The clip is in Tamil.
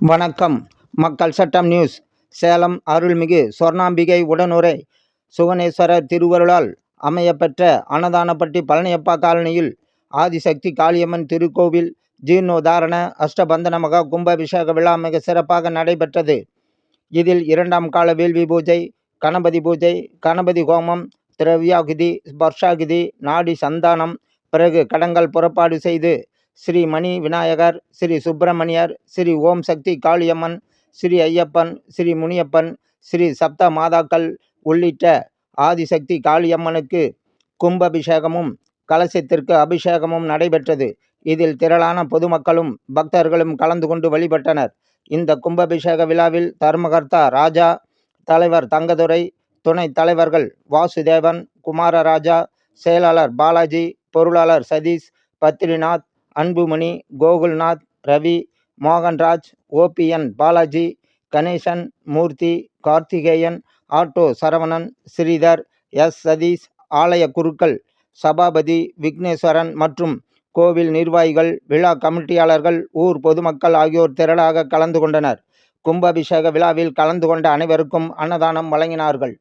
வணக்கம். மக்கள் சட்டம் நியூஸ். சேலம் அருள்மிகு சொர்ணாம்பிகை உடனுரை சுவனேஸ்வரர் திருவருளால் அமையப்பெற்ற அன்னதானப்பட்டி பழனியப்பா காலனியில் ஆதிசக்தி காளியம்மன் திருக்கோவில் ஜீர்ணோதாரண அஷ்டபந்தன மகா கும்பாபிஷேக விழா மிக சிறப்பாக நடைபெற்றது. இதில் இரண்டாம் கால வேள்வி பூஜை கணபதி பூஜை கணபதி ஹோமம் திரவியாகுதி ஸ்பர்ஷாகுதி நாடி சந்தானம் பிறகு கடங்கள் புறப்பாடு செய்து ஸ்ரீ மணி விநாயகர் ஸ்ரீ சுப்பிரமணியர் ஸ்ரீ ஓம் சக்தி காளியம்மன் ஸ்ரீ ஐயப்பன் ஸ்ரீ முனியப்பன் ஸ்ரீ சப்த மாதாக்கள் உள்ளிட்ட ஆதிசக்தி காளியம்மனுக்கு கும்பாபிஷேகமும் கலசத்திற்கு அபிஷேகமும் நடைபெற்றது. இதில் திரளான பொதுமக்களும் பக்தர்களும் கலந்து கொண்டு வழிபட்டனர். இந்த கும்பாபிஷேக விழாவில் தர்மகர்த்தா ராஜா தலைவர் தங்கதுரை துணைத் தலைவர்கள் வாசுதேவன் குமாரராஜா செயலாளர் பாலாஜி பொருளாளர் Sathish Badrinath Anbumani Gokulnath Ravi Mohanraj OPN Balaji Ganesan Murthy Karthikeyan auto Saravanan Sridhar S Sathish ஆலய குருக்கள் சபாபதி விக்னேஸ்வரன் மற்றும் கோவில் நிர்வாகிகள் விழா கமிட்டியாளர்கள் ஊர் பொதுமக்கள் ஆகியோர் திரளாக கலந்து கொண்டனர். கும்பாபிஷேக விழாவில் கலந்து கொண்ட அனைவருக்கும் அன்னதானம் வழங்கினார்கள்.